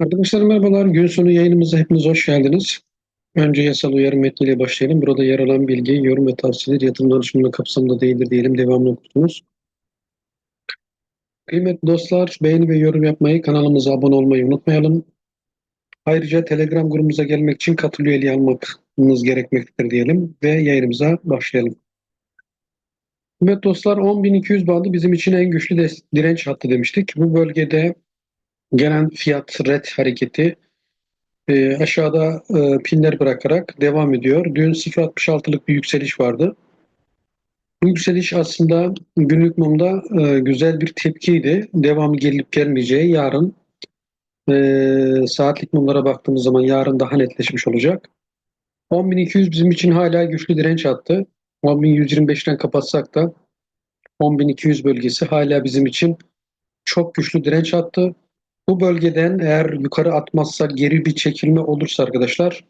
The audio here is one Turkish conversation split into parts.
Arkadaşlar merhabalar. Gün sonu yayınımıza hepiniz hoş geldiniz. Önce yasal uyarı metniyle başlayalım. Burada yer alan bilgi, yorum ve tavsiyeler yatırım danışmanlığı kapsamında değildir diyelim. Devamlı okutunuz. Kıymetli dostlar, beğeni ve yorum yapmayı, kanalımıza abone olmayı unutmayalım. Ayrıca Telegram grubumuza gelmek için katıl üyeliği almanız gerekmektedir diyelim ve yayınımıza başlayalım. Kıymetli dostlar 10.200 bandı bizim için en güçlü direnç hattı demiştik. Bu bölgede gelen fiyat red hareketi e, aşağıda e, pinler bırakarak devam ediyor. Dün 0.66'lık bir yükseliş vardı. Bu yükseliş aslında günlük mumda e, güzel bir tepkiydi. Devamı gelip gelmeyeceği yarın e, saatlik mumlara baktığımız zaman yarın daha netleşmiş olacak. 10.200 bizim için hala güçlü direnç attı. 10.125'ten kapatsak da 10.200 bölgesi hala bizim için çok güçlü direnç attı. Bu bölgeden eğer yukarı atmazsa geri bir çekilme olursa arkadaşlar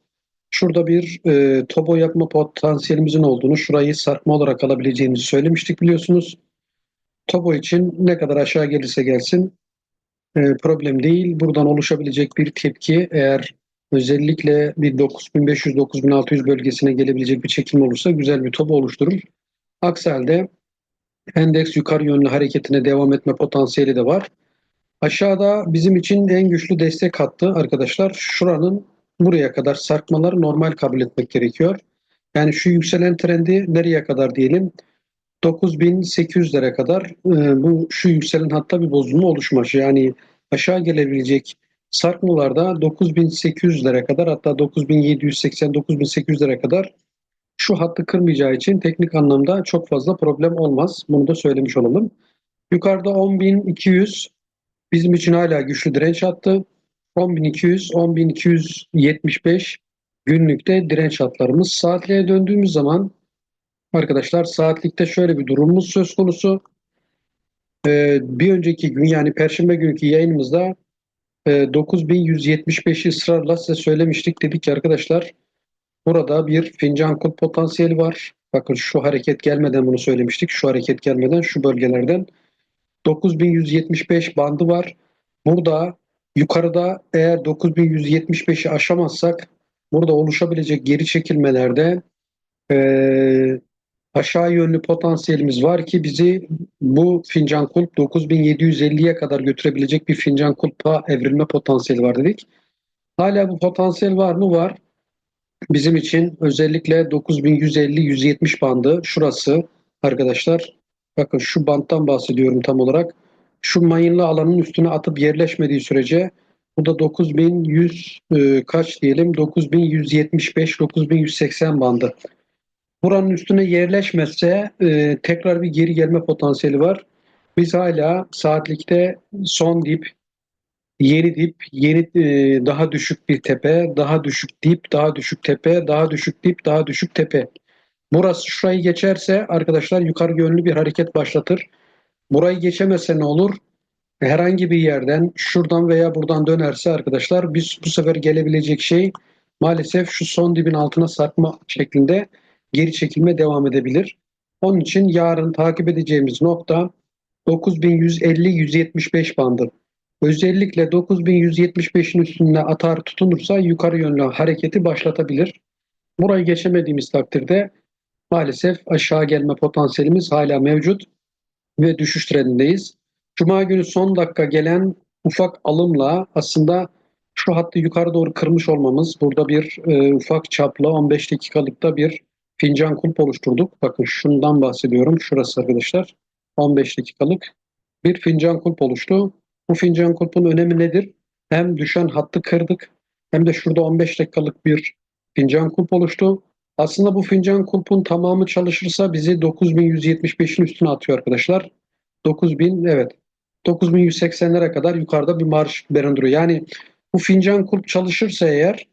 şurada bir e, tobo yapma potansiyelimizin olduğunu şurayı sarkma olarak alabileceğimizi söylemiştik biliyorsunuz. Tobo için ne kadar aşağı gelirse gelsin e, problem değil. Buradan oluşabilecek bir tepki eğer özellikle bir 9500-9600 bölgesine gelebilecek bir çekilme olursa güzel bir tobo oluşturur. Aksi halde endeks yukarı yönlü hareketine devam etme potansiyeli de var. Aşağıda bizim için en güçlü destek hattı arkadaşlar. Şuranın buraya kadar sarkmaları normal kabul etmek gerekiyor. Yani şu yükselen trendi nereye kadar diyelim? 9800'lere kadar e, bu şu yükselen hatta bir bozulma oluşmuş. Yani aşağı gelebilecek sarkmalarda 9800'lere kadar hatta 9780 9800'lere kadar şu hattı kırmayacağı için teknik anlamda çok fazla problem olmaz. Bunu da söylemiş olalım. Yukarıda 10200 bizim için hala güçlü direnç hattı. 10.200, 10.275 günlükte direnç hatlarımız. Saatliğe döndüğümüz zaman arkadaşlar saatlikte şöyle bir durumumuz söz konusu. Ee, bir önceki gün yani Perşembe günkü yayınımızda e, 9175'i ısrarla size söylemiştik. Dedik ki arkadaşlar burada bir fincan kul potansiyeli var. Bakın şu hareket gelmeden bunu söylemiştik. Şu hareket gelmeden şu bölgelerden 9175 bandı var. Burada yukarıda eğer 9175'i aşamazsak burada oluşabilecek geri çekilmelerde e, aşağı yönlü potansiyelimiz var ki bizi bu fincan kulp 9750'ye kadar götürebilecek bir fincan kulpa evrilme potansiyeli var dedik. Hala bu potansiyel var mı? Var. Bizim için özellikle 9150-170 bandı şurası arkadaşlar Bakın şu banttan bahsediyorum tam olarak. Şu mayınlı alanın üstüne atıp yerleşmediği sürece bu da 9100 e, kaç diyelim 9175 9180 bandı. Buranın üstüne yerleşmezse e, tekrar bir geri gelme potansiyeli var. Biz hala saatlikte son dip, yeni dip, yeni e, daha düşük bir tepe, daha düşük dip, daha düşük tepe, daha düşük dip, daha düşük tepe. Burası şurayı geçerse arkadaşlar yukarı yönlü bir hareket başlatır. Burayı geçemezse ne olur? Herhangi bir yerden şuradan veya buradan dönerse arkadaşlar biz bu sefer gelebilecek şey maalesef şu son dibin altına sarkma şeklinde geri çekilme devam edebilir. Onun için yarın takip edeceğimiz nokta 9150-175 bandı. Özellikle 9175'in üstünde atar tutunursa yukarı yönlü hareketi başlatabilir. Burayı geçemediğimiz takdirde maalesef aşağı gelme potansiyelimiz hala mevcut ve düşüş trendindeyiz. Cuma günü son dakika gelen ufak alımla aslında şu hattı yukarı doğru kırmış olmamız burada bir e, ufak çaplı 15 dakikalıkta bir fincan kulp oluşturduk. Bakın şundan bahsediyorum. Şurası arkadaşlar. 15 dakikalık bir fincan kulp oluştu. Bu fincan kulpun önemi nedir? Hem düşen hattı kırdık hem de şurada 15 dakikalık bir fincan kulp oluştu. Aslında bu fincan kulpun tamamı çalışırsa bizi 9175'in üstüne atıyor arkadaşlar. 9000 evet 9180'lere kadar yukarıda bir marş barındırıyor. Yani bu fincan kulp çalışırsa eğer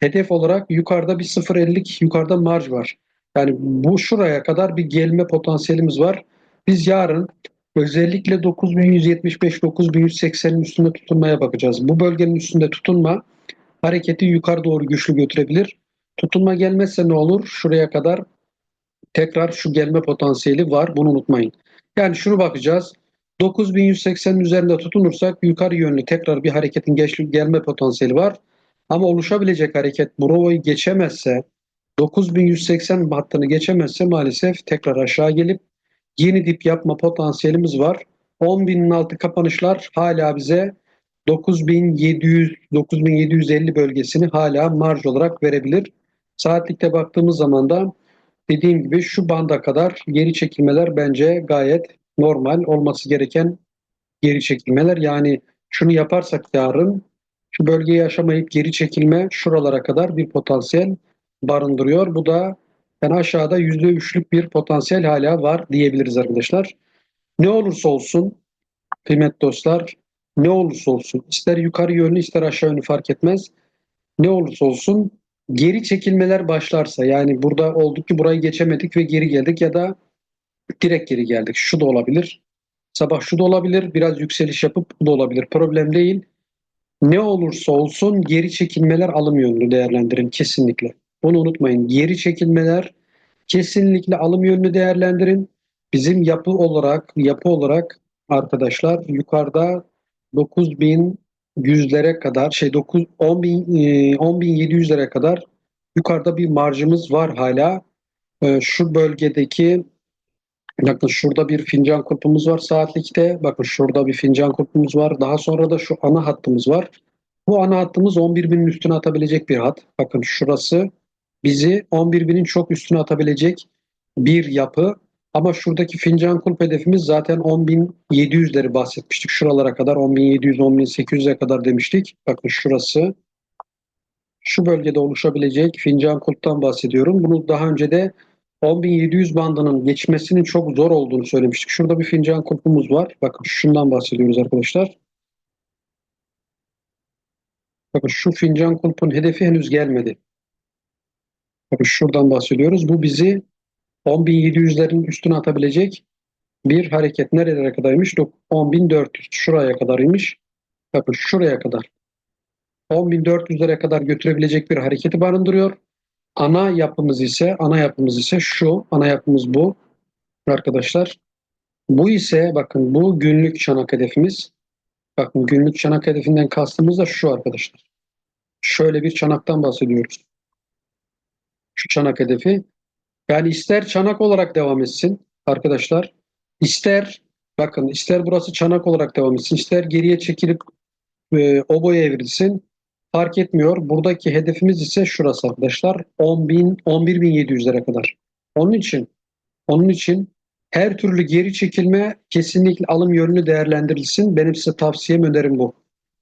hedef olarak yukarıda bir 0.50'lik yukarıda marj var. Yani bu şuraya kadar bir gelme potansiyelimiz var. Biz yarın özellikle 9175-9180'in üstünde tutunmaya bakacağız. Bu bölgenin üstünde tutunma hareketi yukarı doğru güçlü götürebilir. Tutunma gelmezse ne olur? Şuraya kadar tekrar şu gelme potansiyeli var. Bunu unutmayın. Yani şunu bakacağız. 9180'in üzerinde tutunursak yukarı yönlü tekrar bir hareketin geç, gelme potansiyeli var. Ama oluşabilecek hareket Bro'yu geçemezse 9180 hattını geçemezse maalesef tekrar aşağı gelip yeni dip yapma potansiyelimiz var. 10.000'in altı kapanışlar hala bize 9700 9750 bölgesini hala marj olarak verebilir. Saatlikte baktığımız zaman da dediğim gibi şu banda kadar geri çekilmeler bence gayet normal olması gereken geri çekilmeler. Yani şunu yaparsak yarın şu bölgeyi aşamayıp geri çekilme şuralara kadar bir potansiyel barındırıyor. Bu da yani aşağıda %3'lük bir potansiyel hala var diyebiliriz arkadaşlar. Ne olursa olsun kıymetli dostlar ne olursa olsun ister yukarı yönlü ister aşağı yönlü fark etmez. Ne olursa olsun geri çekilmeler başlarsa yani burada olduk ki burayı geçemedik ve geri geldik ya da direkt geri geldik. Şu da olabilir. Sabah şu da olabilir. Biraz yükseliş yapıp bu da olabilir. Problem değil. Ne olursa olsun geri çekilmeler alım yönlü değerlendirin kesinlikle. Bunu unutmayın. Geri çekilmeler kesinlikle alım yönlü değerlendirin. Bizim yapı olarak yapı olarak arkadaşlar yukarıda 9100'lere kadar şey 9 10000 10700'lere kadar yukarıda bir marjımız var hala. Ee, şu bölgedeki bakın şurada bir fincan kulpumuz var saatlikte. Bakın şurada bir fincan kulpumuz var. Daha sonra da şu ana hattımız var. Bu ana hattımız 11.000'in üstüne atabilecek bir hat. Bakın şurası bizi 11.000'in çok üstüne atabilecek bir yapı. Ama şuradaki fincan kulp hedefimiz zaten 10.700'leri bahsetmiştik. Şuralara kadar 10.700, 10.800'e kadar demiştik. Bakın şurası. Şu bölgede oluşabilecek fincan kulptan bahsediyorum. Bunu daha önce de 10.700 bandının geçmesinin çok zor olduğunu söylemiştik. Şurada bir fincan kulpumuz var. Bakın şundan bahsediyoruz arkadaşlar. Bakın şu fincan kulpun hedefi henüz gelmedi. Bakın şuradan bahsediyoruz. Bu bizi 10.700'lerin üstüne atabilecek bir hareket. Nerelere kadarmış? 10.400. Şuraya kadarıymış. Bakın şuraya kadar. 10.400'lere kadar götürebilecek bir hareketi barındırıyor. Ana yapımız ise ana yapımız ise şu. Ana yapımız bu. Arkadaşlar. Bu ise bakın bu günlük çanak hedefimiz. Bakın günlük çanak hedefinden kastımız da şu arkadaşlar. Şöyle bir çanaktan bahsediyoruz. Şu çanak hedefi. Yani ister çanak olarak devam etsin arkadaşlar. ister bakın ister burası çanak olarak devam etsin. ister geriye çekilip e, oboya evrilsin. Fark etmiyor. Buradaki hedefimiz ise şurası arkadaşlar. 10.000 11.700'lere kadar. Onun için onun için her türlü geri çekilme kesinlikle alım yönlü değerlendirilsin. Benim size tavsiyem önerim bu.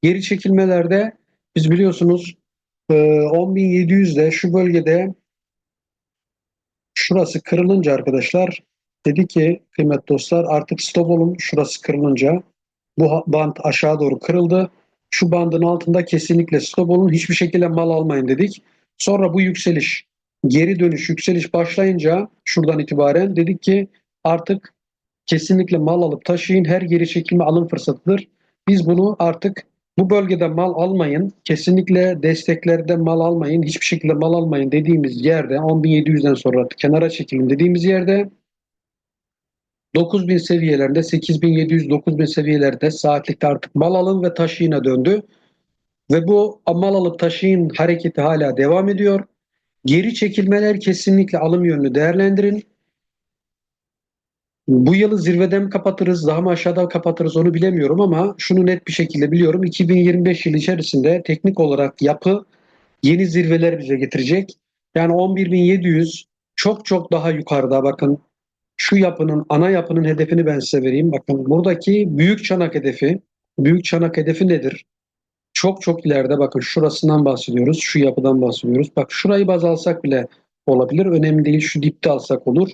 Geri çekilmelerde biz biliyorsunuz 10.700'de şu bölgede şurası kırılınca arkadaşlar dedi ki kıymet dostlar artık stop olun şurası kırılınca bu band aşağı doğru kırıldı. Şu bandın altında kesinlikle stop olun hiçbir şekilde mal almayın dedik. Sonra bu yükseliş geri dönüş yükseliş başlayınca şuradan itibaren dedik ki artık kesinlikle mal alıp taşıyın her geri çekilme alım fırsatıdır. Biz bunu artık bu bölgede mal almayın, kesinlikle desteklerde mal almayın, hiçbir şekilde mal almayın dediğimiz yerde 10.700'den sonra kenara çekilin dediğimiz yerde 9000 seviyelerinde 8700 9000 seviyelerde saatlikte artık mal alın ve taşıyına döndü. Ve bu mal alıp taşıyın hareketi hala devam ediyor. Geri çekilmeler kesinlikle alım yönlü değerlendirin. Bu yılı zirveden mi kapatırız, daha mı aşağıdan kapatırız onu bilemiyorum ama şunu net bir şekilde biliyorum. 2025 yılı içerisinde teknik olarak yapı yeni zirveler bize getirecek. Yani 11.700 çok çok daha yukarıda bakın şu yapının ana yapının hedefini ben size vereyim. Bakın buradaki büyük çanak hedefi, büyük çanak hedefi nedir? Çok çok ileride bakın şurasından bahsediyoruz. Şu yapıdan bahsediyoruz. Bak şurayı baz alsak bile olabilir. Önemli değil. Şu dipte alsak olur.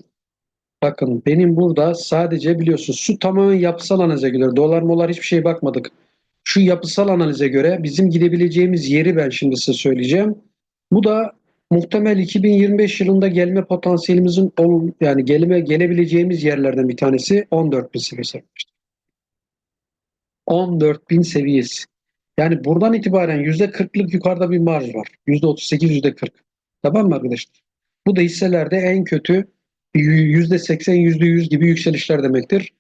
Bakın benim burada sadece biliyorsunuz su tamamen yapısal analize göre dolar molar hiçbir şeye bakmadık. Şu yapısal analize göre bizim gidebileceğimiz yeri ben şimdi size söyleyeceğim. Bu da muhtemel 2025 yılında gelme potansiyelimizin yani gelme gelebileceğimiz yerlerden bir tanesi 14 bin seviyesi. 14 bin seviyesi. Yani buradan itibaren %40'lık yukarıda bir marj var. %38, %40. Tamam mı arkadaşlar? Bu da hisselerde en kötü %80, %100 gibi yükselişler demektir.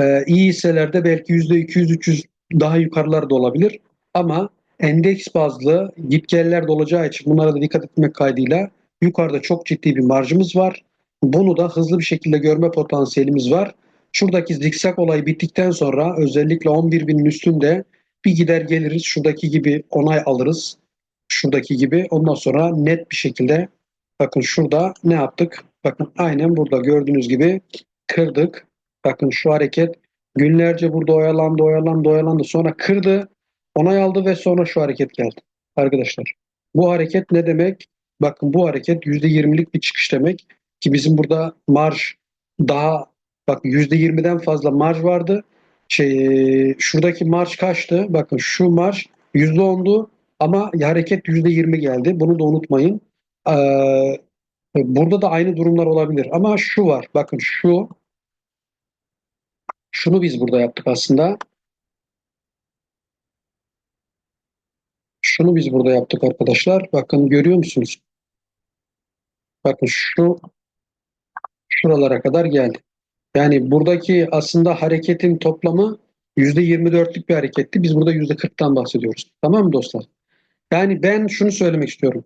Ee, iyi hisselerde belki %200-300 daha yukarılar da olabilir. Ama endeks bazlı gitgeller de olacağı için bunlara da dikkat etmek kaydıyla yukarıda çok ciddi bir marjımız var. Bunu da hızlı bir şekilde görme potansiyelimiz var. Şuradaki zikzak olayı bittikten sonra özellikle 11 binin üstünde bir gider geliriz. Şuradaki gibi onay alırız. Şuradaki gibi. Ondan sonra net bir şekilde bakın şurada ne yaptık? Bakın aynen burada gördüğünüz gibi kırdık. Bakın şu hareket günlerce burada oyalandı, oyalandı, oyalandı. Sonra kırdı, onay aldı ve sonra şu hareket geldi. Arkadaşlar bu hareket ne demek? Bakın bu hareket %20'lik bir çıkış demek ki bizim burada marj daha bak %20'den fazla marj vardı. Şey, şuradaki marj kaçtı? Bakın şu marj %10'du ama hareket %20 geldi. Bunu da unutmayın. Ee, burada da aynı durumlar olabilir. Ama şu var. Bakın şu şunu biz burada yaptık aslında. Şunu biz burada yaptık arkadaşlar. Bakın görüyor musunuz? Bakın şu şuralara kadar geldi. Yani buradaki aslında hareketin toplamı %24'lük bir hareketti. Biz burada %40'tan bahsediyoruz. Tamam mı dostlar? Yani ben şunu söylemek istiyorum.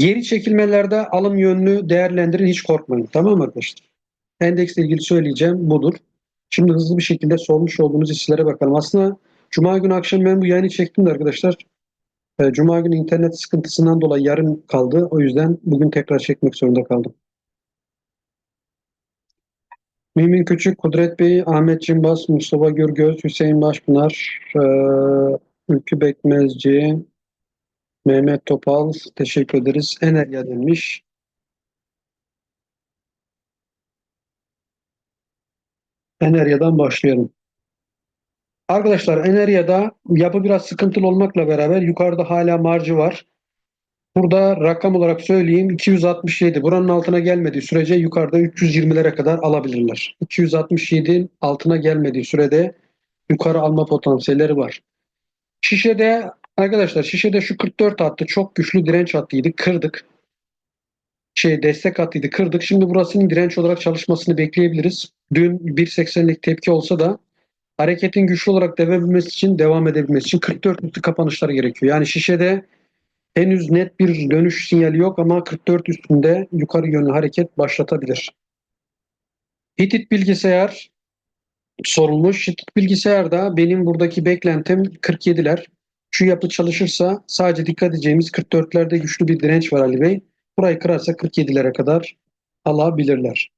Geri çekilmelerde alım yönlü değerlendirin hiç korkmayın. Tamam mı arkadaşlar? Endeksle ilgili söyleyeceğim budur. Şimdi hızlı bir şekilde sormuş olduğunuz hisselere bakalım. Aslında Cuma günü akşam ben bu yayını çektim de arkadaşlar. E, Cuma günü internet sıkıntısından dolayı yarın kaldı. O yüzden bugün tekrar çekmek zorunda kaldım. Mümin Küçük, Kudret Bey, Ahmet Cimbaz, Mustafa Gürgöz, Hüseyin Başpınar, e, Ülkü Bekmezci, Mehmet Topal, teşekkür ederiz. Enerya demiş. Enerya'dan başlayalım. Arkadaşlar Enerya'da yapı biraz sıkıntılı olmakla beraber yukarıda hala marjı var. Burada rakam olarak söyleyeyim 267. Buranın altına gelmediği sürece yukarıda 320'lere kadar alabilirler. 267'nin altına gelmediği sürede yukarı alma potansiyelleri var. Şişede arkadaşlar şişede şu 44 hattı çok güçlü direnç hattıydı. Kırdık. Şey destek hattıydı. Kırdık. Şimdi burasının direnç olarak çalışmasını bekleyebiliriz. Dün 1.80'lik tepki olsa da hareketin güçlü olarak devam için, devam edebilmesi için 44 üstü kapanışlar gerekiyor. Yani şişede henüz net bir dönüş sinyali yok ama 44 üstünde yukarı yönlü hareket başlatabilir. Hitit bilgisayar sorulmuş. Hitit bilgisayarda benim buradaki beklentim 47'ler. Şu yapı çalışırsa sadece dikkat edeceğimiz 44'lerde güçlü bir direnç var Ali Bey. Burayı kırarsa 47'lere kadar alabilirler.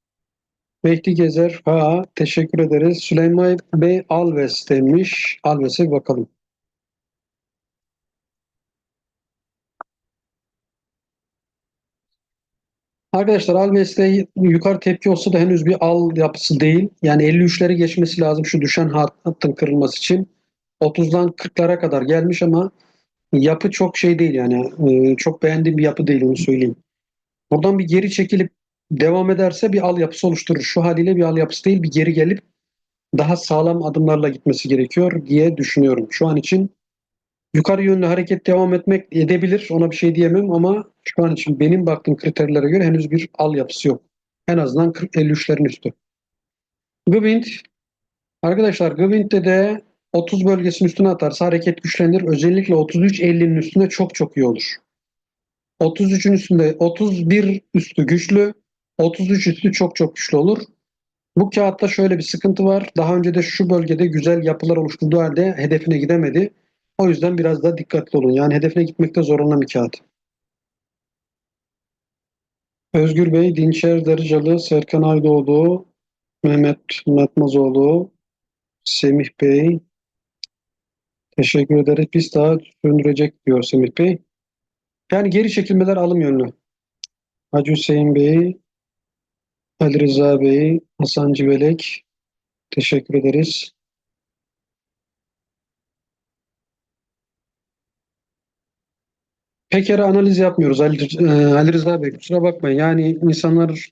Mehdi Gezer, ha teşekkür ederiz. Süleyman Bey Alves demiş. Alves'e bakalım. Arkadaşlar Alves'te yukarı tepki olsa da henüz bir al yapısı değil. Yani 53'leri geçmesi lazım şu düşen hattın kırılması için. 30'dan 40'lara kadar gelmiş ama yapı çok şey değil yani. Ee, çok beğendiğim bir yapı değil onu söyleyeyim. Buradan bir geri çekilip devam ederse bir al yapısı oluşturur. Şu haliyle bir al yapısı değil bir geri gelip daha sağlam adımlarla gitmesi gerekiyor diye düşünüyorum. Şu an için yukarı yönlü hareket devam etmek edebilir. Ona bir şey diyemem ama şu an için benim baktığım kriterlere göre henüz bir al yapısı yok. En azından 40-53'lerin üstü. Gıvint Arkadaşlar Gıvint'te de 30 bölgesinin üstüne atarsa hareket güçlenir. Özellikle 33-50'nin üstünde çok çok iyi olur. 33'ün üstünde 31 üstü güçlü, 33 üstü çok çok güçlü olur. Bu kağıtta şöyle bir sıkıntı var. Daha önce de şu bölgede güzel yapılar oluşturduğu halde hedefine gidemedi. O yüzden biraz da dikkatli olun. Yani hedefine gitmekte zorlanan bir kağıt. Özgür Bey, Dinçer Darıcalı, Serkan Aydoğdu, Mehmet Matmazoğlu, Semih Bey. Teşekkür ederiz. Biz daha söndürecek diyor Semih Bey. Yani geri çekilmeler alım yönlü. Hacı Hüseyin Bey, Ali Rıza Bey, Hasan Civelek. Teşekkür ederiz. Pekara analiz yapmıyoruz Ali, e, Ali Rıza Bey. Kusura bakmayın. Yani insanlar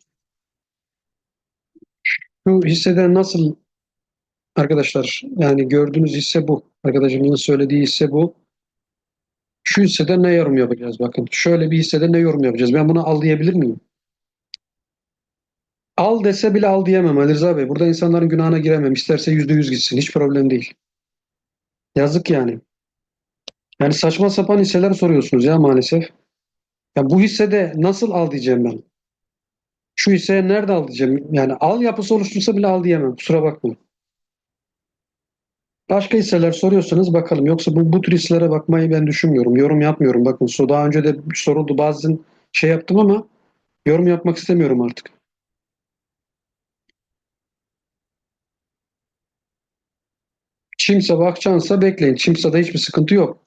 şu hisseden nasıl arkadaşlar yani gördüğünüz hisse bu. Arkadaşımızın söylediği hisse bu. Şu hissede ne yorum yapacağız bakın. Şöyle bir hissede ne yorum yapacağız? Ben bunu al diyebilir miyim? al dese bile al diyemem Ali Rıza Bey. Burada insanların günahına giremem. İsterse yüzde yüz gitsin. Hiç problem değil. Yazık yani. Yani saçma sapan hisseler soruyorsunuz ya maalesef. Ya bu hissede nasıl al diyeceğim ben? Şu hisseye nerede al diyeceğim? Yani al yapısı oluştursa bile al diyemem. Kusura bakmayın. Başka hisseler soruyorsanız bakalım. Yoksa bu, bu tür hisselere bakmayı ben düşünmüyorum. Yorum yapmıyorum. Bakın so daha önce de soruldu bazen şey yaptım ama yorum yapmak istemiyorum artık. Çimsa bakacağınsa bekleyin. Çimsa'da hiçbir sıkıntı yok.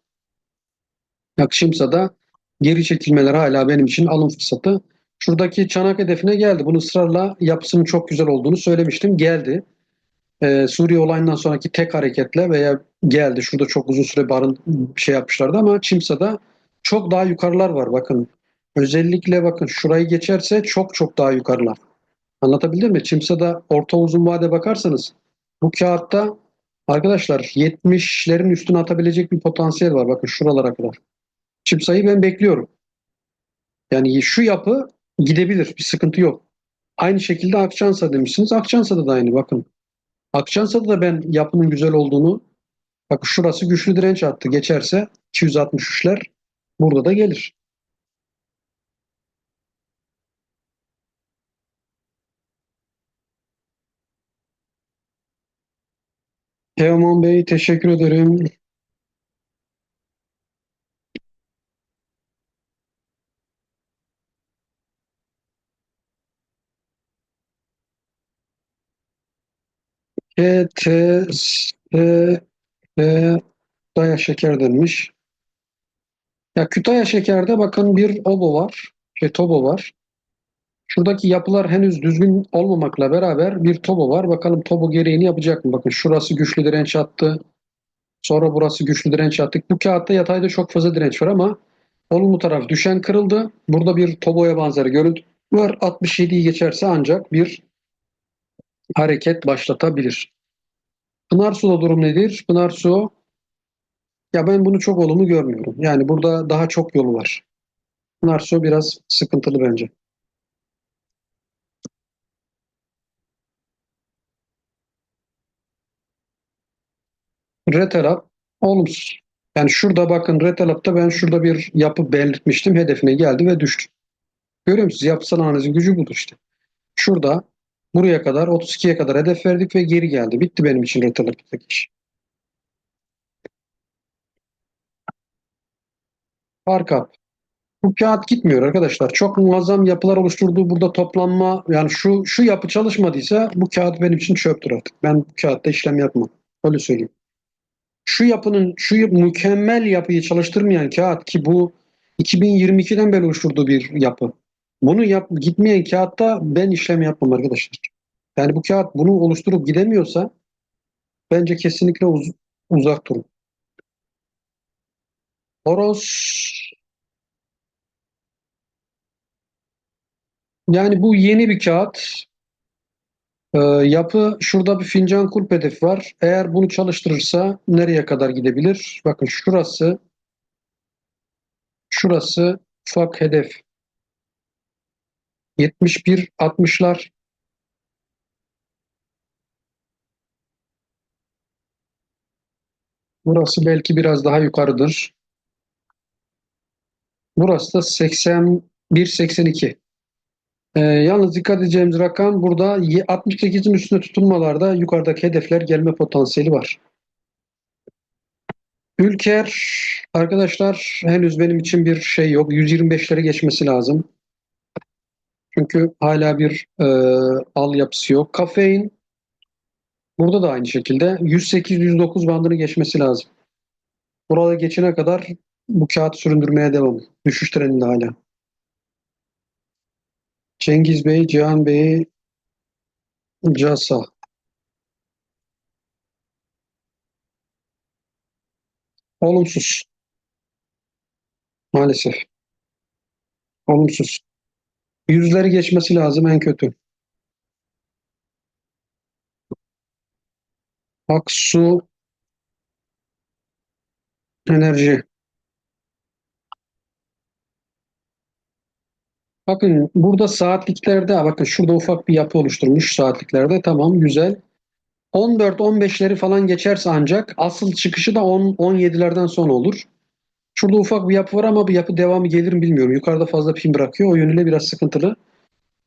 Bak Çimsa'da geri çekilmeler hala benim için alım fırsatı. Şuradaki çanak hedefine geldi. Bunu ısrarla yapısının çok güzel olduğunu söylemiştim. Geldi. Ee, Suriye olayından sonraki tek hareketle veya geldi. Şurada çok uzun süre barın şey yapmışlardı ama Çimsa'da çok daha yukarılar var. Bakın özellikle bakın şurayı geçerse çok çok daha yukarılar. Anlatabildim mi? Çimsa'da orta uzun vade bakarsanız bu kağıtta arkadaşlar 70'lerin üstüne atabilecek bir potansiyel var. Bakın şuralara kadar. Çimsa'yı ben bekliyorum. Yani şu yapı gidebilir. Bir sıkıntı yok. Aynı şekilde Akçansa demişsiniz. Akçansa'da da aynı bakın. Akçansa'da da ben yapının güzel olduğunu bak şurası güçlü direnç attı. Geçerse 263'ler burada da gelir. Teoman Bey teşekkür ederim. K, T, S, T, Kütahya şeker denmiş. Ya Kütahya şekerde bakın bir obo var. Şey tobo var. Şuradaki yapılar henüz düzgün olmamakla beraber bir tobo var. Bakalım tobo gereğini yapacak mı? Bakın şurası güçlü direnç attı. Sonra burası güçlü direnç attık. Bu kağıtta yatayda çok fazla direnç var ama olumlu taraf düşen kırıldı. Burada bir toboya benzer görüntü var. 67'yi geçerse ancak bir hareket başlatabilir. Pınarsu'da durum nedir? Pınarsu ya ben bunu çok olumlu görmüyorum. Yani burada daha çok yolu var. Pınarsu biraz sıkıntılı bence. Retelap olumsuz. Yani şurada bakın Retelap'ta ben şurada bir yapı belirtmiştim. Hedefine geldi ve düştü. Görüyor musunuz? Yapısal analizin gücü budur işte. Şurada buraya kadar 32'ye kadar hedef verdik ve geri geldi. Bitti benim için Retelap'taki iş. Arka. Bu kağıt gitmiyor arkadaşlar. Çok muazzam yapılar oluşturduğu burada toplanma yani şu şu yapı çalışmadıysa bu kağıt benim için çöptür artık. Ben bu kağıtta işlem yapmam. Öyle söyleyeyim. Şu yapının şu mükemmel yapıyı çalıştırmayan kağıt ki bu 2022'den beri oluşturduğu bir yapı. Bunu yap, gitmeyen kağıtta ben işlem yapmam arkadaşlar. Yani bu kağıt bunu oluşturup gidemiyorsa bence kesinlikle uz uzak durun. Horoz yani bu yeni bir kağıt. Ee, yapı şurada bir fincan kulp hedefi var. Eğer bunu çalıştırırsa nereye kadar gidebilir? Bakın şurası şurası ufak hedef. 71 60'lar Burası belki biraz daha yukarıdır. Burası da 81 82. Ee, yalnız dikkat edeceğimiz rakam burada 68'in üstüne tutunmalarda yukarıdaki hedefler gelme potansiyeli var. Ülker arkadaşlar henüz benim için bir şey yok. 125'leri geçmesi lazım. Çünkü hala bir e, al yapısı yok. Kafein burada da aynı şekilde 108-109 bandını geçmesi lazım. Burada geçene kadar bu kağıt süründürmeye devam. Düşüş trendinde hala. Cengiz Bey, Cihan Bey, Casa. Olumsuz. Maalesef. Olumsuz. Yüzleri geçmesi lazım en kötü. Aksu Enerji. Bakın burada saatliklerde bakın şurada ufak bir yapı oluşturmuş saatliklerde tamam güzel. 14-15'leri falan geçerse ancak asıl çıkışı da 10-17'lerden sonra olur. Şurada ufak bir yapı var ama bu yapı devamı gelir mi bilmiyorum. Yukarıda fazla pin bırakıyor. O yönüyle biraz sıkıntılı.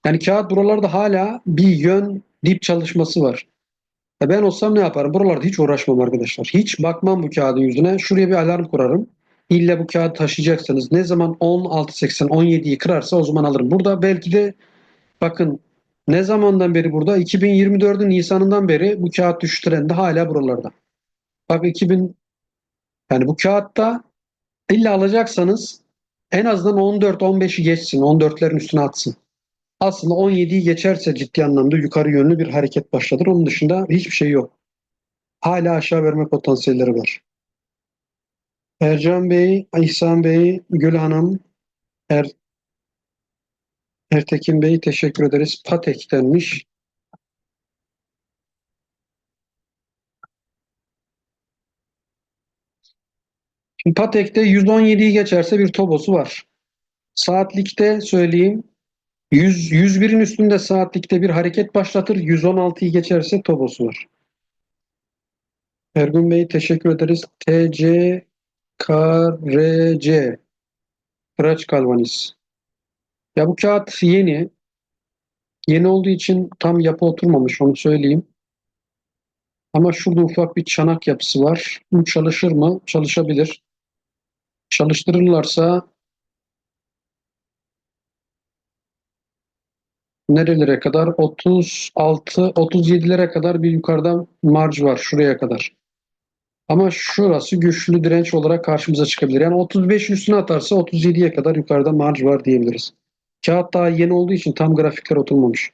Yani kağıt buralarda hala bir yön dip çalışması var. E ben olsam ne yaparım? Buralarda hiç uğraşmam arkadaşlar. Hiç bakmam bu kağıdın yüzüne. Şuraya bir alarm kurarım. İlle bu kağıdı taşıyacaksanız ne zaman 16.80 17'yi kırarsa o zaman alırım. Burada belki de bakın ne zamandan beri burada? 2024'ün Nisan'ından beri bu kağıt düşüş trendi hala buralarda. Bak 2000 yani bu kağıtta illa alacaksanız en azından 14-15'i geçsin. 14'lerin üstüne atsın. Aslında 17'yi geçerse ciddi anlamda yukarı yönlü bir hareket başladır. Onun dışında hiçbir şey yok. Hala aşağı verme potansiyelleri var. Ercan Bey, İhsan Bey, Gül Hanım, er, Ertekin Bey teşekkür ederiz. Patek denmiş. Patek'te 117'yi geçerse bir tobosu var. Saatlikte söyleyeyim 100, 101'in üstünde saatlikte bir hareket başlatır. 116'yı geçerse tobosu var. Ergun Bey teşekkür ederiz. TC KRC Kıraç Kalvanis. Ya bu kağıt yeni. Yeni olduğu için tam yapı oturmamış onu söyleyeyim. Ama şurada ufak bir çanak yapısı var. Bu çalışır mı? Çalışabilir. Çalıştırırlarsa nerelere kadar? 36, 37'lere kadar bir yukarıdan marj var şuraya kadar. Ama şurası güçlü direnç olarak karşımıza çıkabilir. Yani 35'in üstüne atarsa 37'ye kadar yukarıda marj var diyebiliriz. Kağıt daha yeni olduğu için tam grafikler oturmamış.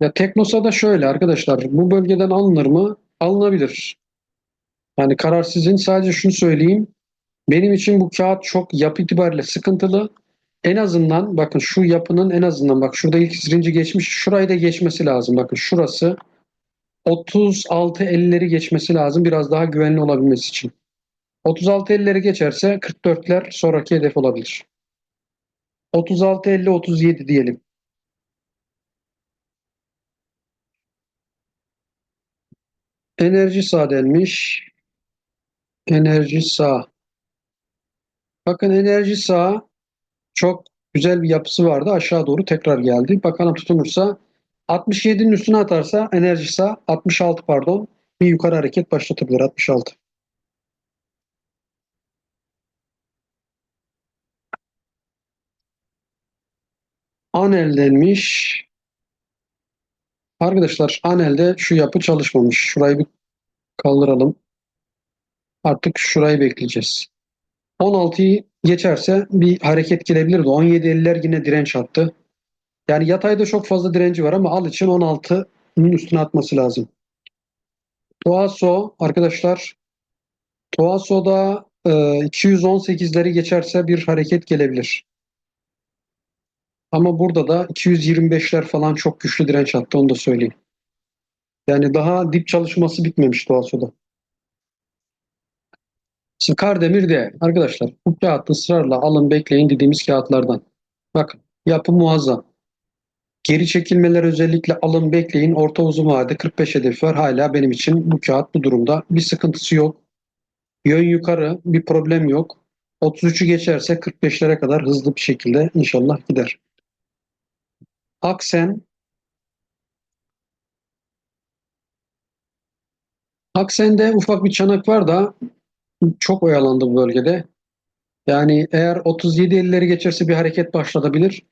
Ya Teknosa'da şöyle arkadaşlar bu bölgeden alınır mı? Alınabilir. Yani karar sizin. Sadece şunu söyleyeyim. Benim için bu kağıt çok yapı itibariyle sıkıntılı. En azından bakın şu yapının en azından bak şurada ilk zirinci geçmiş. Şurayı da geçmesi lazım. Bakın şurası 36-50'leri geçmesi lazım biraz daha güvenli olabilmesi için. 36-50'leri geçerse 44'ler sonraki hedef olabilir. 36-50-37 diyelim. Enerji sağ denmiş. Enerji sağ. Bakın enerji sağ çok güzel bir yapısı vardı. Aşağı doğru tekrar geldi. Bakalım tutunursa 67'nin üstüne atarsa enerji sağ 66 pardon bir yukarı hareket başlatabilir 66. Anel denmiş. Arkadaşlar Anel'de şu yapı çalışmamış. Şurayı bir kaldıralım. Artık şurayı bekleyeceğiz. 16'yı geçerse bir hareket gelebilirdi. 17.50'ler yine direnç attı. Yani yatayda çok fazla direnci var ama al için 16'nın üstüne atması lazım. Toaso arkadaşlar Toaso'da e, 218'leri geçerse bir hareket gelebilir. Ama burada da 225'ler falan çok güçlü direnç attı onu da söyleyeyim. Yani daha dip çalışması bitmemiş Toaso'da. Şimdi Kardemir de arkadaşlar bu kağıt ısrarla alın bekleyin dediğimiz kağıtlardan. Bakın yapı muazzam. Geri çekilmeler özellikle alın bekleyin. Orta uzun vade 45 hedef var. Hala benim için bu kağıt bu durumda. Bir sıkıntısı yok. Yön yukarı bir problem yok. 33'ü geçerse 45'lere kadar hızlı bir şekilde inşallah gider. Aksen Aksen'de ufak bir çanak var da çok oyalandı bu bölgede. Yani eğer 37-50'leri geçerse bir hareket başlatabilir.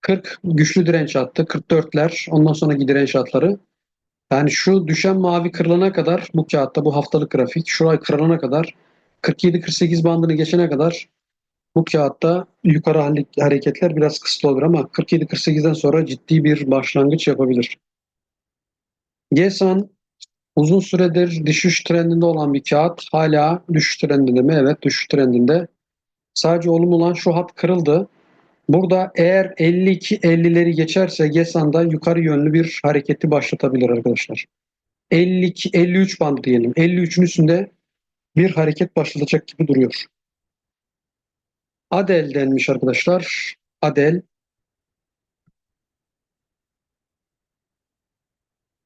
40 güçlü direnç attı. 44'ler ondan sonraki direnç hatları. Yani şu düşen mavi kırılana kadar bu kağıtta bu haftalık grafik şurayı kırılana kadar 47-48 bandını geçene kadar bu kağıtta yukarı hareketler biraz kısıtlı olur ama 47-48'den sonra ciddi bir başlangıç yapabilir. GESAN uzun süredir düşüş trendinde olan bir kağıt. Hala düşüş trendinde mi? Evet düşüş trendinde. Sadece olumlu olan şu hat kırıldı. Burada eğer 52-50'leri geçerse GESAN'da yukarı yönlü bir hareketi başlatabilir arkadaşlar. 52 53 bandı diyelim. 53'ün üstünde bir hareket başlatacak gibi duruyor. Adel denmiş arkadaşlar. Adel.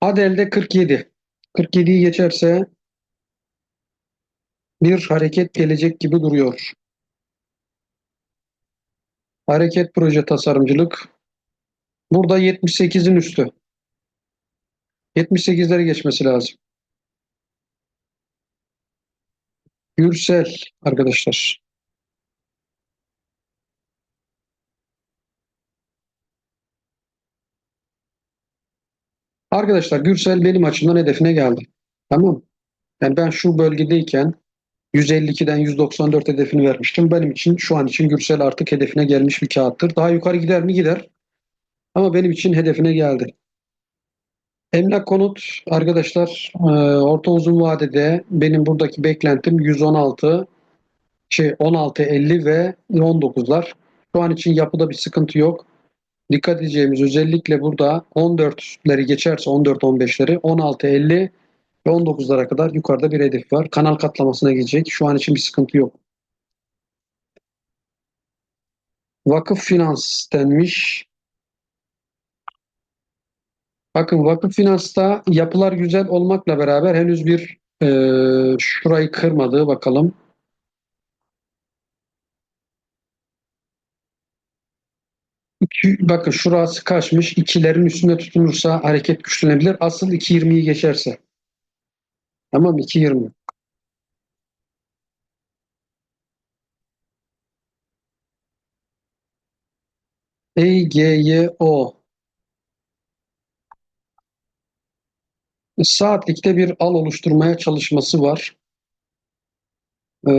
Adel'de 47. 47'yi geçerse bir hareket gelecek gibi duruyor. Hareket proje tasarımcılık. Burada 78'in üstü. 78'leri geçmesi lazım. Gürsel arkadaşlar. Arkadaşlar Gürsel benim açımdan hedefine geldi. Tamam. Yani ben şu bölgedeyken 152'den 194 hedefini vermiştim. Benim için şu an için Gürsel artık hedefine gelmiş bir kağıttır. Daha yukarı gider mi? Gider. Ama benim için hedefine geldi. Emlak konut arkadaşlar e, orta uzun vadede benim buradaki beklentim 116 şey 16 50 ve 19'lar. Şu an için yapıda bir sıkıntı yok. Dikkat edeceğimiz özellikle burada 14'leri geçerse 14 15'leri 16 50 ve 19'lara kadar yukarıda bir hedef var. Kanal katlamasına gidecek. Şu an için bir sıkıntı yok. Vakıf finans denmiş. Bakın vakıf finansta yapılar güzel olmakla beraber henüz bir e, şurayı kırmadığı bakalım. Bakın şurası kaçmış. İkilerin üstünde tutunursa hareket güçlenebilir. Asıl 2.20'yi geçerse. Tamam 2.20. EGYO saatlikte bir al oluşturmaya çalışması var. Ee,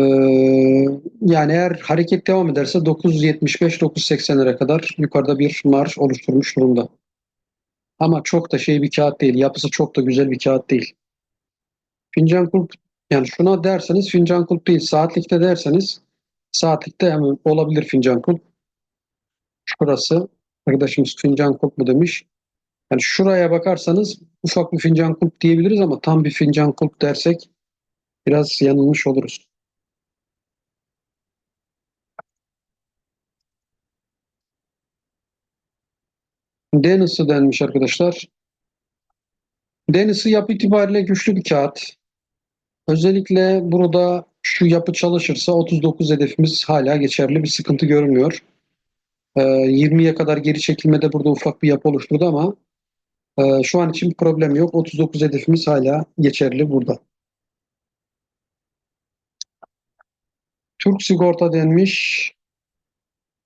yani eğer hareket devam ederse 9.75-9.80'lere kadar yukarıda bir marş oluşturmuş durumda. Ama çok da şey bir kağıt değil. Yapısı çok da güzel bir kağıt değil. Fincan kulp yani şuna derseniz fincan kulp değil. Saatlikte derseniz saatlikte hemen olabilir fincan kulp. Şurası arkadaşımız fincan kulp mu demiş. Yani şuraya bakarsanız ufak bir fincan kulp diyebiliriz ama tam bir fincan kulp dersek biraz yanılmış oluruz. Deniz'i denmiş arkadaşlar. Deniz'i yapı itibariyle güçlü bir kağıt. Özellikle burada şu yapı çalışırsa 39 hedefimiz hala geçerli bir sıkıntı görünmüyor. Ee, 20'ye kadar geri çekilmede burada ufak bir yapı oluşturdu ama e, şu an için bir problem yok. 39 hedefimiz hala geçerli burada. Türk sigorta denmiş.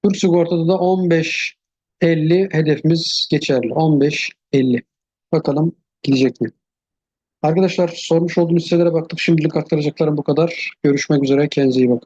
Türk sigortada da 15 50 hedefimiz geçerli. 15 50. Bakalım gidecek mi? Arkadaşlar sormuş olduğunuz sitelere baktık. Şimdilik aktaracaklarım bu kadar. Görüşmek üzere. Kendinize iyi bakın.